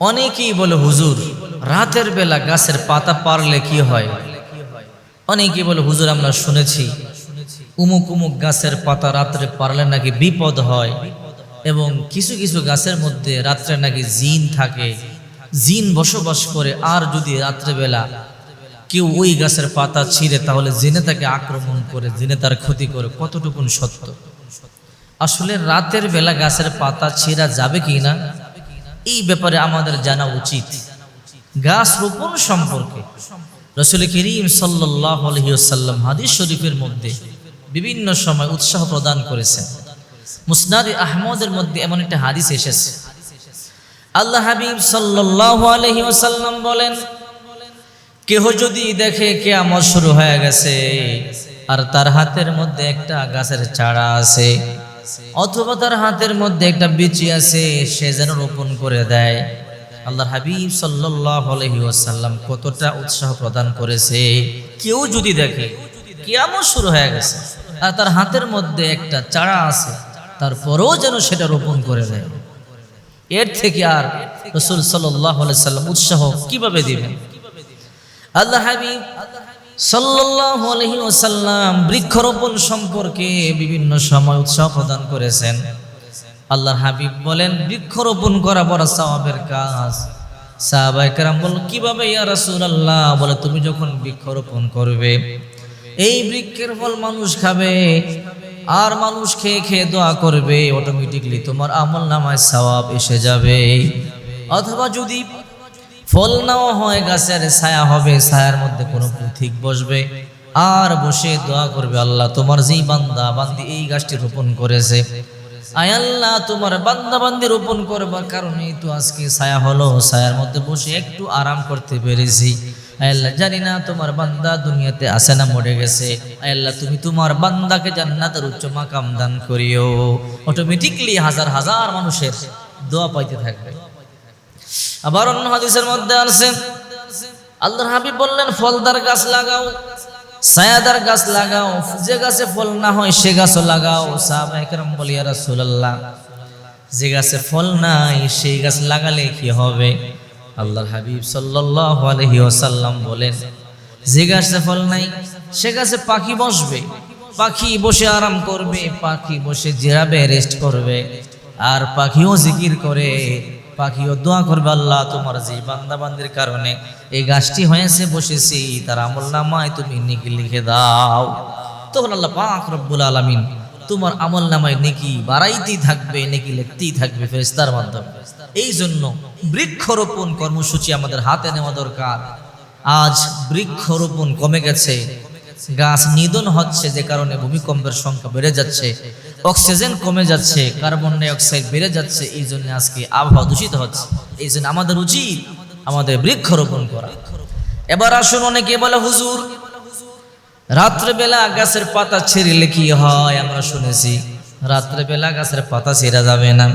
অনেকেই বলে, হুজুর, রাতের বেলা গাছের পাতা পারলে কি হয়? অনেকেই বলে, হুজুর, আমরা শুনেছি, উমুক উমুক গাছের পাতা রাত্রে পারলে নাকি বিপদ হয় এবং কিছু কিছু গাছের মধ্যে রাত্রে নাকি জিন থাকে। জিন বসবাস করে, আর যদি রাত্রেবেলা কেউ ওই গাছের পাতা ছিঁড়ে, তাহলে জিনে তাকে আক্রমণ করে, জিনে তার ক্ষতি করে। কতটুকুন সত্য? আসলে রাতের বেলা গাছের পাতা ছিঁড়া যাবে কি না? এই ব্যাপারে আমাদের জানা উচিত। গাছ রোপণ সম্পর্কে রসুল করিম সাল্লাহ আলহিউসাল্লাম হাদিস শরীফের মধ্যে বিভিন্ন সময় উৎসাহ প্রদান করেছেন। মুসনাদ আহমদের মধ্যে এমন একটা হাদিস এসেছে। আল্লাহ হাবিব সাল্লাহ আলহি ওসাল্লাম বলেন, কেহ যদি দেখে কেয়ামত শুরু হয়ে গেছে আর তার হাতের মধ্যে একটা গাছের চারা আছে অথবা তার হাতের মধ্যে একটা বিচি আছে, সে যেন রোপণ করে দেয়। আল্লাহ হাবিব ওয়াসাল্লাম কতটা উৎসাহ প্রদান করেছে। কেউ যদি দেখে, কেয়ামত শুরু হয়ে গেছে, আর তার হাতের মধ্যে একটা চারা আছে, তারপরেও যেন সেটা রোপণ করে দেয়। এর থেকে আর রসুল সাল্লাহ সাল্লাম উৎসাহ কীভাবে দিবেন? আল্লাহ হাবিব সাল্লাল্লাহু আলাইহি ওয়াসাল্লাম বৃক্ষরোপণ সম্পর্কে বিভিন্ন সময় উৎসাহ প্রদান করেছেন। আল্লাহর হাবিব বলেন, বৃক্ষরোপণ করা বড় সওয়াবের কাজ। সাহাবায়ে কেরাম বল কীভাবে ইয়া রাসূলুল্লাহ? বলে, তুমি যখন বৃক্ষরোপণ করবে, এই বৃক্ষের ফল মানুষ খাবে, আর মানুষ খেয়ে খেয়ে দোয়া করবে অটোমেটিকলি তোমার আমল নামায় সওয়াব এসে যাবে। অথবা যদি ফল নেওয়া হয়, গাছের ছায়া হবে, ছায়ার মধ্যে কোনো পথিক বসবে। আর বসে দোয়া করবে আল্লাহ, তোমার যেই বান্দা বান্দি এই গাছটি রোপণ করেছে, আয় আল্লাহ তোমার বান্দা বান্দি রোপণ করবার কারণেই তো আজকে ছায়া হলো। ছায়ার মধ্যে বসে একটু আরাম করতে পেরেছি। আল্লাহ, জানি না তোমার বান্দা দুনিয়াতে আসে না মরে গেছে। আল্লাহ, তুমি তোমার বান্দাকে জান্নাতের উচ্চ মাকাম দান করিও। অটোমেটিকলি হাজার হাজার মানুষের দোয়া পাইতে থাকবে। আবার অন্য হাদিসের মধ্যে আসছে আল্লাহর হাবিব বললেন, ফলদার গাছ লাগাও, ছায়াদার গাছ লাগাও, যে গাছে ফল না হয় সে গাছও লাগাও। সাহাবাহাম বলি রাসূলুল্লাহ, যে গাছে ফল নাই, সেই গাছ লাগালে কি হবে? আল্লাহর হাবিব সাল্লাল্লাহু আলাইহি ওয়াসাল্লাম বলেন, যে গাছে ফল নাই, সে গাছে পাখি বসবে। পাখি বসে আরাম করবে, পাখি বসে জিরাবে রেস্ট করবে, আর পাখিও জিকির করে। পাখিও দোয়া করবে আল্লাহ তোমার যে বান্দাবান্দির কারণে এই গাছটি হয়েছে, বসেছি, তার আমল নামায় তুমি নিকি লিখে দাও। তখন আল্লাহ পাক রব্বুল আলামিন তোমার আমল নামায় নেকি বাড়াইতেই থাকবে, নেকি লিখতেই থাকবে ফেরেশতার মাধ্যমে। এই জন্য বৃক্ষরোপণ কর্মসূচি আমাদের হাতে নেওয়া দরকার। আজ বৃক্ষরোপণ কমে গেছে, গাছ নিধন হচ্ছে যে কারণে ভূমিকম্পের সংখ্যা বেড়ে যাচ্ছে। অক্সিজেন কমে যাচ্ছে, কার্বন ডাই অক্সাইড বেড়ে যাচ্ছে এই জন্য আজকে আবহাওয়া দূষিত হচ্ছে। এই জন্য আমাদের উচিত আমাদের বৃক্ষরোপণ করা। এবার আসুন অনেকে বলে, হুজুর, রাত্রেবেলা গাছের পাতা ছিঁড়লে কি হয়? আমরা শুনেছি, রাত্রেবেলা গাছের পাতা ছিঁড়া যাবে না।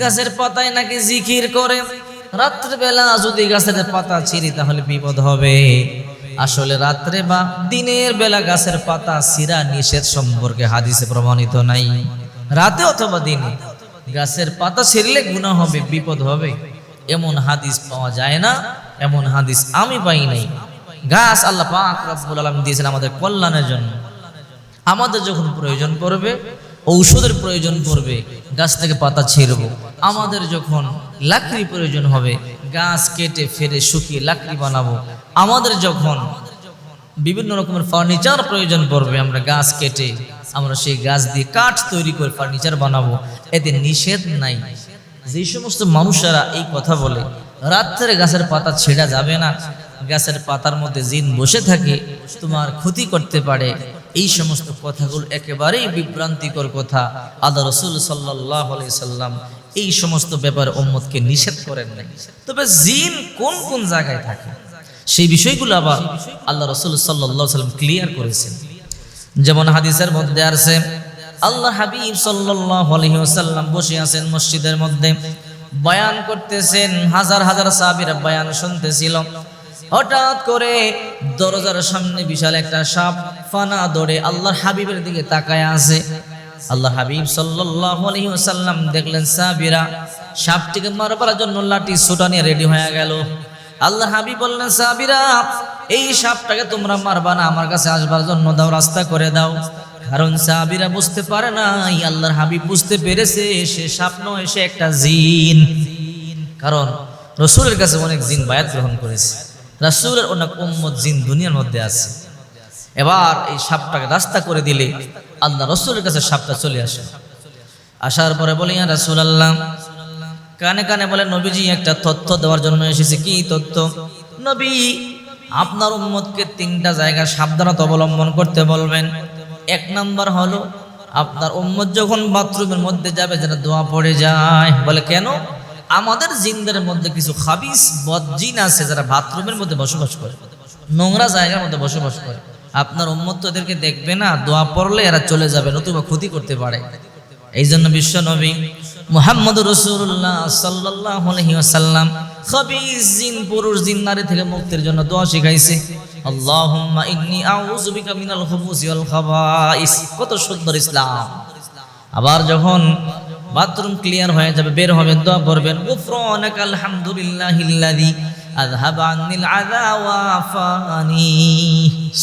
গাছের পাতায় নাকি জিকির করে, রাত্রেবেলা যদি গাছের পাতা ছিঁড়ি, তাহলে বিপদ হবে। আসলে রাত্রে বা দিনের বেলা গাছের পাতা সিরা নিষেধ সম্পর্কে হাদিসে প্রমাণিত নাই। রাতে অথবা দিনে গাছের পাতা ছিঁড়লে গুণা হবে, বিপদ হবে। এমন হাদিস পাওয়া যায় না, এমন হাদিস আমি পাই নাই। গাছ আল্লাহ পাক রব্বুল দিয়েছেন আমাদের কল্যাণের জন্য। আমাদের যখন প্রয়োজন পড়বে, ঔষধের প্রয়োজন পড়বে, গাছ থেকে পাতা ছিঁড়ব। আমাদের যখন লাকড়ি প্রয়োজন হবে গাছ কেটে ফেরে শুকিয়ে লাকড়ি বানাবো। আমাদের যখন বিভিন্ন রকমের ফার্নিচার প্রয়োজন পড়বে, আমরা গাছ কেটে আমরা সেই গাছ দিয়ে কাঠ তৈরি করে ফার্নিচার বানাবো। এতে নিষেধ নাই। যে সমস্ত মানুষেরা এই কথা বলে, রাত্রে গাছের পাতা ছেঁড়া যাবে না। গাছের পাতার মধ্যে জিন বসে থাকে, তোমার ক্ষতি করতে পারে। এই সমস্ত কথাগুলো একেবারেই বিভ্রান্তিকর কথা। আল্লাহ রসুল সাল্লাহ সাল্লাম এই সমস্ত ব্যাপারে ওম্মদকে নিষেধ করেন নাই। তবে জিন কোন কোন জায়গায় থাকে? সেই বিষয়গুলো আবার আল্লাহ রসুল সাল্লাম ক্লিয়ার করেছেন। যেমন হাদিসের মধ্যে আছে আল্লাহ হাবিব ওয়াসাল্লাম বসে আছেন মসজিদের মধ্যে, বয়ান করতেছেন, হাজার হাজার সাহাবীরা বয়ান শুনতেছিল। হঠাৎ করে দরজার সামনে বিশাল একটা সাপ ফানা দৌড়ে আল্লাহর হাবিবের দিকে তাকায় আছে। আল্লাহ হাবিব সাল্লাল্লাহু আলাইহি দেখলেন সাহাবীরা সাপটিকে মারবার জন্য লাঠি সোটা নিয়ে রেডি হয়ে গেল। আল্লাহ হাবিব বললেন, সাহাবীরা, এই সাপটাকে তোমরা মারবা না, আমার কাছে আসবার জন্য দাও, রাস্তা করে দাও। কারণ সাহাবীরা বুঝতে পারে না এই আল্লাহর হাবিব বুঝতে পেরেছে সে সাপ নয়, সে একটা জিন। কারণ রসুলের কাছে অনেক জিন বায়াত গ্রহণ করেছে। রাসূলের অনেক উম্মত জিন দুনিয়ার মধ্যে আছে। এবার এই সাপটাকে রাস্তা করে দিলে আল্লাহ রসুলের কাছে সাপটা চলে আসে। আসার পরে বলি, ইয়া রাসূলুল্লাহ। কানে কানে বলে, নবীজি, একটা তথ্য দেওয়ার জন্য এসেছে। কি তথ্য? নবী, আপনার উম্মতকে তিনটা জায়গায় সাবধানতা অবলম্বন করতে বলবেন। এক নম্বর হলো, আপনার উম্মত যখন বাথরুমের মধ্যে যাবে, যেন দোয়া পড়ে যায়। বলে, কেন? আমাদের জিনদের মধ্যে কিছু খাবিস, বদজিন আছে, যারা বাথরুমের মধ্যে বসবাস করে। নোংরা জায়গার মধ্যে বসবাস করে। আপনার উম্মত তো এদেরকে দেখবে না, দোয়া পড়লে এরা চলে যাবে, নতুবা ক্ষতি করতে পারে। এই জন্য বিশ্ব নবী মোহাম্মদ রসুল্লাহ সাল্লাহ আলহিহাসাল্লাম খবিস জিন, পুরুষ জিন, নারী থেকে মুক্তির জন্য দোয়া শিখাইছে। আল্লাহুম্মা কত সুন্দর আবার যখন বাথরুম ক্লিয়ার হয়ে যাবে, বের হবেন, দোয়া করবেন আযহাবা আন্নিল আযা ওয়া আফানি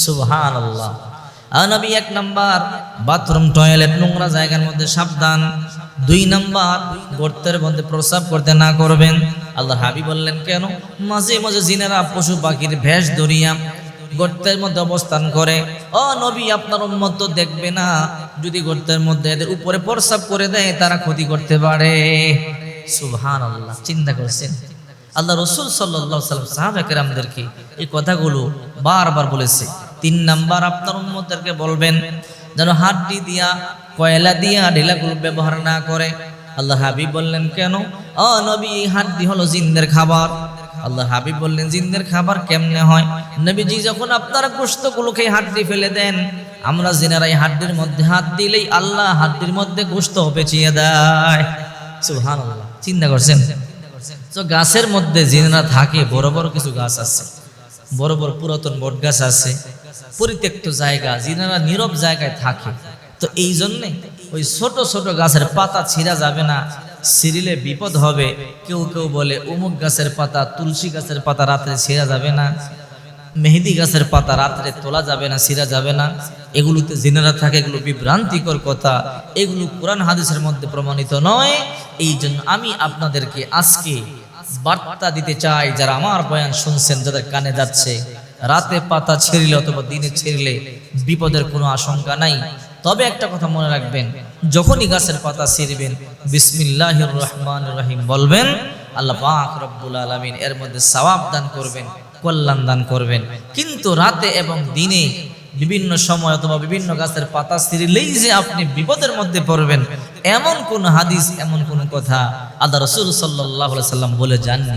সুবহানাল্লাহ নবী, এক নাম্বার, বাথরুম, টয়লেট, নোংরা জায়গার মধ্যে সাবধান। দুই নাম্বার, গর্তের মধ্যে প্রস্রাব করতে না করবেন। আল্লাহ হাবি বললেন, কেন? মাঝে মাঝে জিনেরা পশু পাখির ভেষ ধরিয়া গর্তের মধ্যে অবস্থান করে। ও নবী, আপনার উম্মত তো দেখবে না, যদি গর্তের মধ্যে এদের উপরে প্রস্রাব করে দেয়, তারা ক্ষতি করতে পারে। সুবহান আল্লাহ চিন্তা করছেন। আল্লাহ রসুল সাল্লাহ সাল্লাম সাহাবাকেরামদেরকে এই কথাগুলো বারবার বলেছে। তিন নাম্বার আপনার উম্মতদেরকে বলবেন, যেন হাড্ডি দিয়া, কয়লা দিয়া ঢিলাগুলো ব্যবহার না করে। আল্লাহ হাবিব বললেন, কেন? ও নবী, হাড্ডি হলো জিন্দের খাবার। আল্লাহ হাবিব বললেন, জিন্দের খাবার কেমনে হয়? নবীজি যখন আপনারা গোস্তগুলোকে হাড্ডি ফেলে দেন, আমরা জিনারা এই হাড্ডির মধ্যে হাত দিলেই আল্লাহ হাড্ডির মধ্যে গোস্ত পেঁচিয়ে দেয়। সুবহানাল্লাহ। চিন্তা করছেন? তো গাছের মধ্যে জিনরা থাকে, বড় বড় কিছু গাছ আছে। বড় বড় পুরাতন বট গাছ আছে। পরিত্যক্ত জায়গা, জিনারা নীরব জায়গায় থাকে। তো এই জন্যে ওই ছোট ছোট গাছের পাতা ছিঁড়া যাবে না, ছিঁড়িলে বিপদ হবে। কেউ কেউ বলে, অমুক গাছের পাতা, তুলসী গাছের পাতা রাতে ছিঁড়া যাবে না। মেহেদি গাছের পাতা রাত্রে তোলা যাবে না, ছিঁড়া যাবে না। এগুলোতে জিনেরা থাকে, এগুলো বিভ্রান্তিকর কথা। এগুলো কোরআন হাদিসের মধ্যে প্রমাণিত নয়। এই জন্য আমি আপনাদেরকে আজকে বার্তা দিতে চাই, যারা আমার বয়ান শুনছেন, যাদের কানে যাচ্ছে, রাতে পাতা ছিঁড়লে অথবা দিনে ছিঁড়লে বিপদের কোনো আশঙ্কা নাই। তবে একটা কথা মনে রাখবেন, যখনই গাছের পাতা ছিঁড়বেন, বিসমিল্লাহির রহমান রহিম বলবেন, আল্লাহ পাক রব্বুল আলামিন এর মধ্যে সওয়াব দান করবেন। কল্যাণ দান করবেন। কিন্তু রাতে এবং দিনে বিভিন্ন সময় অথবা বিভিন্ন গাছের পাতা ছিঁড়লেই যে আপনি বিপদের মধ্যে পড়বেন, এমন কোন হাদিস, এমন কোন কথা আদা রসুল সাল্লাহ সাল্লাম বলে যাননি।